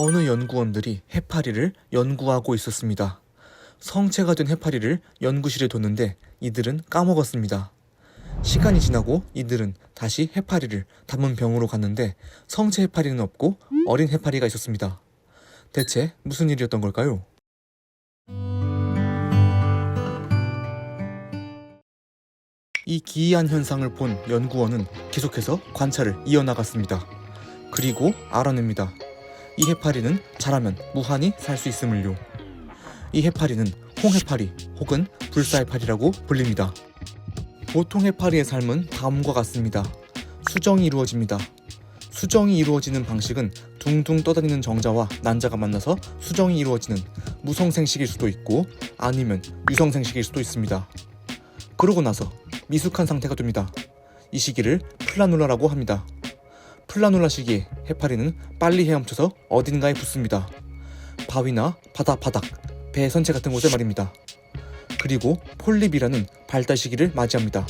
어느 연구원들이 해파리를 연구하고 있었습니다. 성체가 된 해파리를 연구실에 뒀는데 이들은 까먹었습니다. 시간이 지나고 이들은 다시 해파리를 담은 병으로 갔는데 성체 해파리는 없고 어린 해파리가 있었습니다. 대체 무슨 일이었던 걸까요? 이 기이한 현상을 본 연구원은 계속해서 관찰을 이어나갔습니다. 그리고 알아냅니다. 이 해파리는 자라면 무한히 살 수 있음을요. 이 해파리는 홍해파리 혹은 불사해파리라고 불립니다. 보통 해파리의 삶은 다음과 같습니다. 수정이 이루어집니다. 수정이 이루어지는 방식은 둥둥 떠다니는 정자와 난자가 만나서 수정이 이루어지는 무성생식일 수도 있고 아니면 유성생식일 수도 있습니다. 그러고 나서 미숙한 상태가 됩니다. 이 시기를 플라눌라라고 합니다. 플라눌라 시기에 해파리는 빨리 헤엄쳐서 어딘가에 붙습니다. 바위나 바다 바닥, 배 선체 같은 곳에 말입니다. 그리고 폴립이라는 발달 시기를 맞이합니다.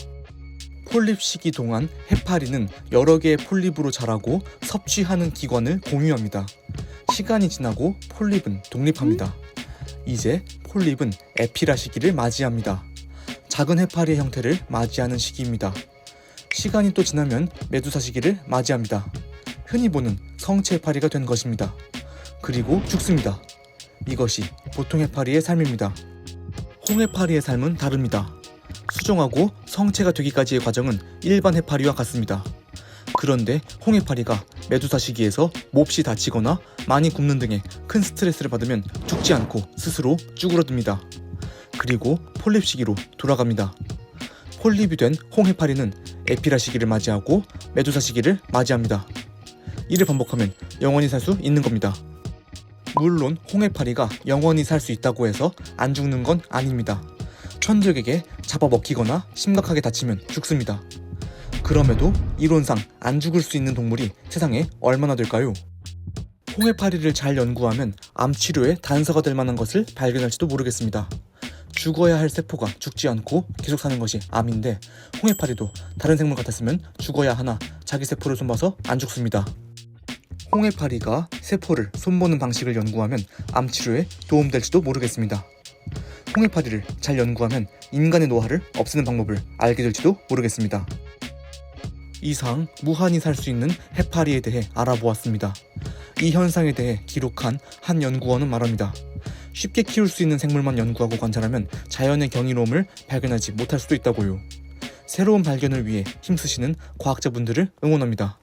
폴립 시기 동안 해파리는 여러 개의 폴립으로 자라고 섭취하는 기관을 공유합니다. 시간이 지나고 폴립은 독립합니다. 이제 폴립은 에피라 시기를 맞이합니다. 작은 해파리의 형태를 맞이하는 시기입니다. 시간이 또 지나면 메두사 시기를 맞이합니다. 흔히 보는 성체 해파리가 된 것입니다. 그리고 죽습니다. 이것이 보통 해파리의 삶입니다. 홍해파리의 삶은 다릅니다. 수정하고 성체가 되기까지의 과정은 일반 해파리와 같습니다. 그런데 홍해파리가 메두사 시기에서 몹시 다치거나 많이 굶는 등의 큰 스트레스를 받으면 죽지 않고 스스로 쭈그러듭니다. 그리고 폴립 시기로 돌아갑니다. 폴립이 된 홍해파리는 에피라 시기를 맞이하고 메두사 시기를 맞이합니다. 이를 반복하면 영원히 살 수 있는 겁니다. 물론 홍해파리가 영원히 살 수 있다고 해서 안 죽는 건 아닙니다. 천적에게 잡아먹히거나 심각하게 다치면 죽습니다. 그럼에도 이론상 안 죽을 수 있는 동물이 세상에 얼마나 될까요? 홍해파리를 잘 연구하면 암 치료에 단서가 될 만한 것을 발견할지도 모르겠습니다. 죽어야 할 세포가 죽지 않고 계속 사는 것이 암인데 홍해파리도 다른 생물 같았으면 죽어야 하나 자기 세포를 손봐서 안 죽습니다. 홍해파리가 세포를 손보는 방식을 연구하면 암 치료에 도움될지도 모르겠습니다. 홍해파리를 잘 연구하면 인간의 노화를 없애는 방법을 알게 될지도 모르겠습니다. 이상 무한히 살 수 있는 해파리에 대해 알아보았습니다. 이 현상에 대해 기록한 한 연구원은 말합니다. 쉽게 키울 수 있는 생물만 연구하고 관찰하면 자연의 경이로움을 발견하지 못할 수도 있다고요. 새로운 발견을 위해 힘쓰시는 과학자분들을 응원합니다.